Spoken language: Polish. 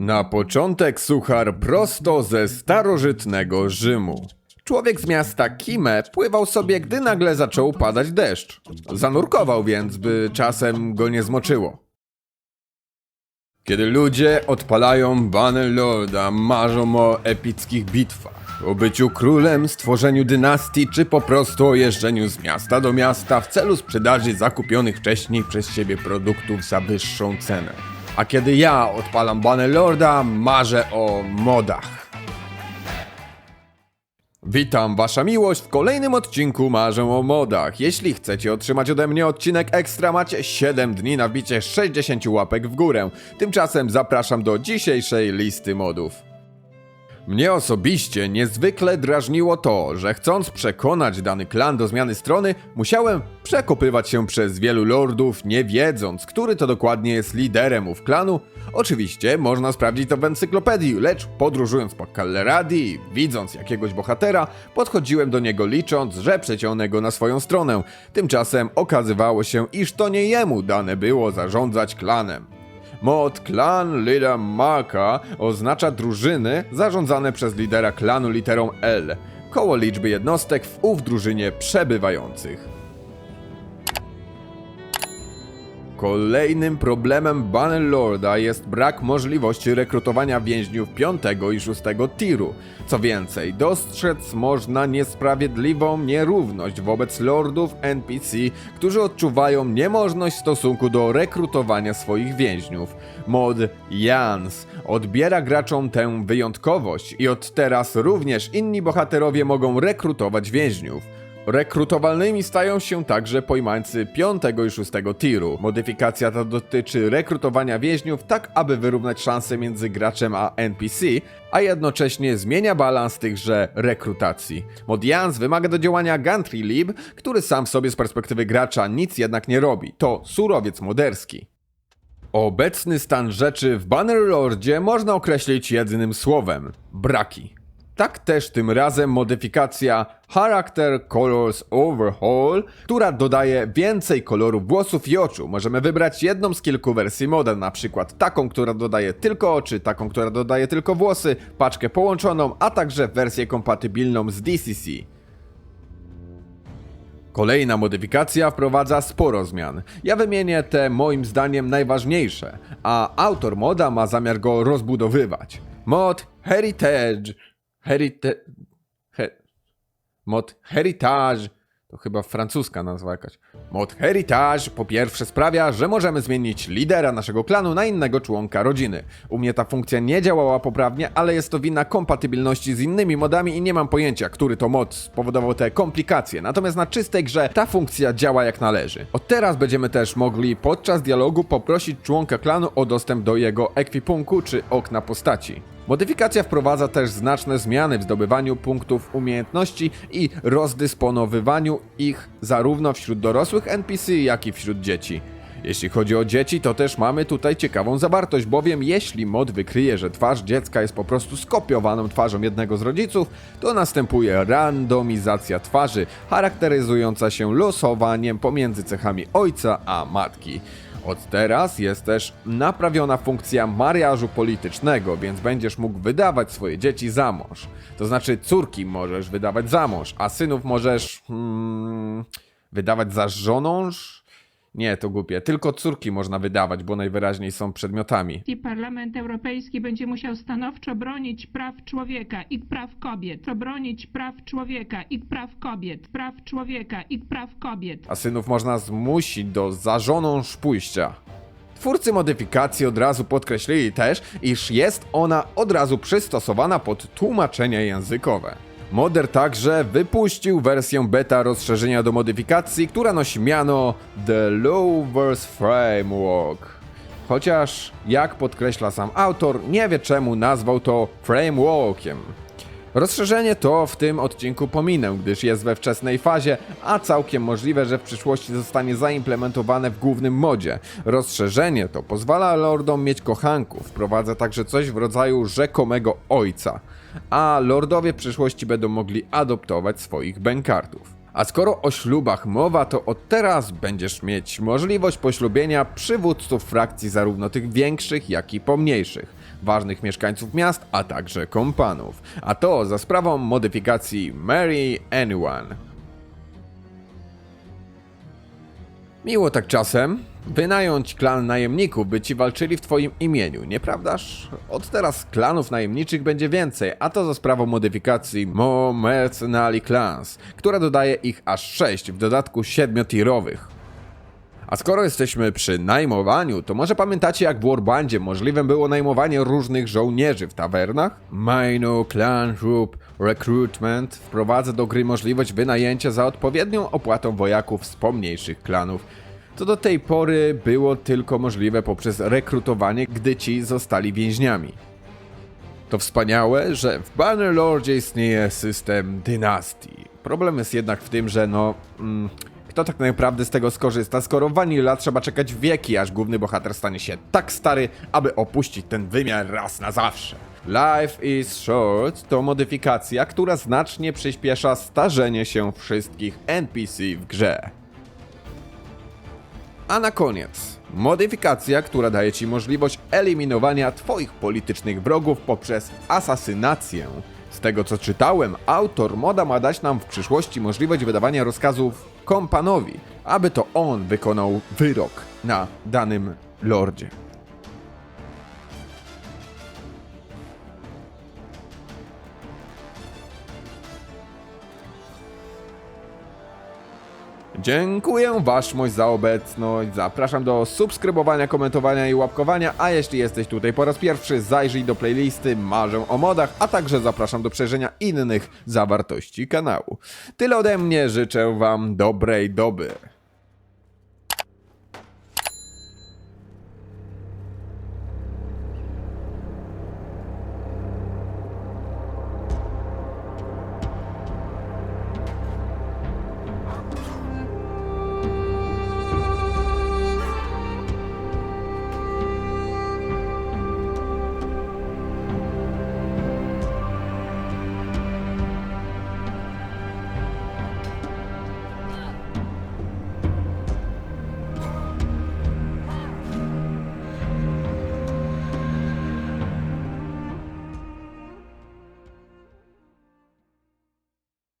Na początek suchar prosto ze starożytnego Rzymu. Człowiek z miasta Kime pływał sobie, gdy nagle zaczął padać deszcz. Zanurkował więc, by czasem go nie zmoczyło. Kiedy ludzie odpalają Banner Lorda, marzą o epickich bitwach, o byciu królem, stworzeniu dynastii, czy po prostu o jeżdżeniu z miasta do miasta w celu sprzedaży zakupionych wcześniej przez siebie produktów za wyższą cenę. A kiedy ja odpalam Banner Lorda, marzę o modach. Witam, wasza miłość w kolejnym odcinku Marzę o modach. Jeśli chcecie otrzymać ode mnie odcinek ekstra, macie 7 dni na wbicie 60 łapek w górę. Tymczasem zapraszam do dzisiejszej listy modów. Mnie osobiście niezwykle drażniło to, że chcąc przekonać dany klan do zmiany strony, musiałem przekopywać się przez wielu lordów, nie wiedząc, który to dokładnie jest liderem ów klanu. Oczywiście można sprawdzić to w encyklopedii, lecz podróżując po Kalleradii, widząc jakiegoś bohatera, podchodziłem do niego licząc, że przeciągnę go na swoją stronę. Tymczasem okazywało się, iż to nie jemu dane było zarządzać klanem. Mod klan Lila Maka oznacza drużyny zarządzane przez lidera klanu literą L, koło liczby jednostek w ów drużynie przebywających. Kolejnym problemem Bannerlorda jest brak możliwości rekrutowania więźniów 5 i 6 tiru. Co więcej, dostrzec można niesprawiedliwą nierówność wobec lordów NPC, którzy odczuwają niemożność w stosunku do rekrutowania swoich więźniów. Mod Jans odbiera graczom tę wyjątkowość i od teraz również inni bohaterowie mogą rekrutować więźniów. Rekrutowalnymi stają się także pojmańcy 5 i 6 tiru. Modyfikacja ta dotyczy rekrutowania więźniów tak, aby wyrównać szanse między graczem a NPC, a jednocześnie zmienia balans tychże rekrutacji. Mod Jans wymaga do działania Gantry Lib, który sam w sobie z perspektywy gracza nic jednak nie robi. To surowiec moderski. Obecny stan rzeczy w Bannerlordzie można określić jednym słowem: braki. Tak też tym razem modyfikacja Character Colors Overhaul, która dodaje więcej kolorów włosów i oczu. Możemy wybrać jedną z kilku wersji moda, na przykład taką, która dodaje tylko oczy, taką, która dodaje tylko włosy, paczkę połączoną, a także wersję kompatybilną z DCC. Kolejna modyfikacja wprowadza sporo zmian. Ja wymienię te moim zdaniem najważniejsze, a autor moda ma zamiar go rozbudowywać. Mod Heritage. Herite... He... Mod Heritage. To chyba francuska nazwa jakaś. Mod Heritage po pierwsze sprawia, że możemy zmienić lidera naszego klanu na innego członka rodziny. U mnie ta funkcja nie działała poprawnie, ale jest to wina kompatybilności z innymi modami i nie mam pojęcia, który to mod spowodował te komplikacje. Natomiast na czystej grze ta funkcja działa jak należy. Od teraz będziemy też mogli podczas dialogu poprosić członka klanu o dostęp do jego ekwipunku czy okna postaci. Modyfikacja wprowadza też znaczne zmiany w zdobywaniu punktów umiejętności i rozdysponowywaniu ich zarówno wśród dorosłych NPC, jak i wśród dzieci. Jeśli chodzi o dzieci, to też mamy tutaj ciekawą zawartość, bowiem jeśli mod wykryje, że twarz dziecka jest po prostu skopiowaną twarzą jednego z rodziców, to następuje randomizacja twarzy, charakteryzująca się losowaniem pomiędzy cechami ojca a matki. Od teraz jest też naprawiona funkcja mariażu politycznego, więc będziesz mógł wydawać swoje dzieci za mąż. To znaczy córki możesz wydawać za mąż, a synów możesz hmm, wydawać za żonąż? Nie, to głupie. Tylko córki można wydawać, bo najwyraźniej są przedmiotami. I Parlament Europejski będzie musiał stanowczo bronić praw człowieka i praw kobiet, to bronić praw człowieka i praw kobiet, praw człowieka i praw kobiet. a synów można zmusić do za żoną pójścia. Twórcy modyfikacji od razu podkreślili też, iż jest ona od razu przystosowana pod tłumaczenia językowe. Modder także wypuścił wersję beta rozszerzenia do modyfikacji, która nosi miano The Lover's Framework. Chociaż, jak podkreśla sam autor, nie wie czemu nazwał to frameworkiem. Rozszerzenie to w tym odcinku pominę, gdyż jest we wczesnej fazie, a całkiem możliwe, że w przyszłości zostanie zaimplementowane w głównym modzie. Rozszerzenie to pozwala lordom mieć kochanków, wprowadza także coś w rodzaju rzekomego ojca, a lordowie w przyszłości będą mogli adoptować swoich bękartów. A skoro o ślubach mowa, to od teraz będziesz mieć możliwość poślubienia przywódców frakcji zarówno tych większych, jak i pomniejszych. ważnych mieszkańców miast, a także kompanów. A to za sprawą modyfikacji Marry Anyone. Miło tak czasem wynająć klan najemników, by ci walczyli w twoim imieniu, nieprawdaż? Od teraz klanów najemniczych będzie więcej, a to za sprawą modyfikacji Mo Clans, która dodaje ich aż 6, w dodatku 7-tierowych. A skoro jesteśmy przy najmowaniu, to może pamiętacie jak w Warbandzie możliwe było najmowanie różnych żołnierzy w tawernach? Minor Clan Group Recruitment wprowadza do gry możliwość wynajęcia za odpowiednią opłatą wojaków z pomniejszych klanów. To do tej pory było tylko możliwe poprzez rekrutowanie, gdy ci zostali więźniami. To wspaniałe, że w Bannerlordzie istnieje system dynastii. Problem jest jednak w tym, że no... Mm, kto tak naprawdę z tego skorzysta, skoro Vanilla trzeba czekać wieki, aż główny bohater stanie się tak stary, aby opuścić ten wymiar raz na zawsze. Life is Short to modyfikacja, która znacznie przyspiesza starzenie się wszystkich NPC w grze. A na koniec, modyfikacja, która daje Ci możliwość eliminowania Twoich politycznych wrogów poprzez asasynację. Z tego co czytałem, autor moda ma dać nam w przyszłości możliwość wydawania rozkazów kompanowi, aby to on wykonał wyrok na danym lordzie. Dziękuję Waszmość za obecność. Zapraszam do subskrybowania, komentowania i łapkowania. A jeśli jesteś tutaj po raz pierwszy, zajrzyj do playlisty Marzę o modach, a także zapraszam do przejrzenia innych zawartości kanału. Tyle ode mnie, życzę Wam dobrej doby.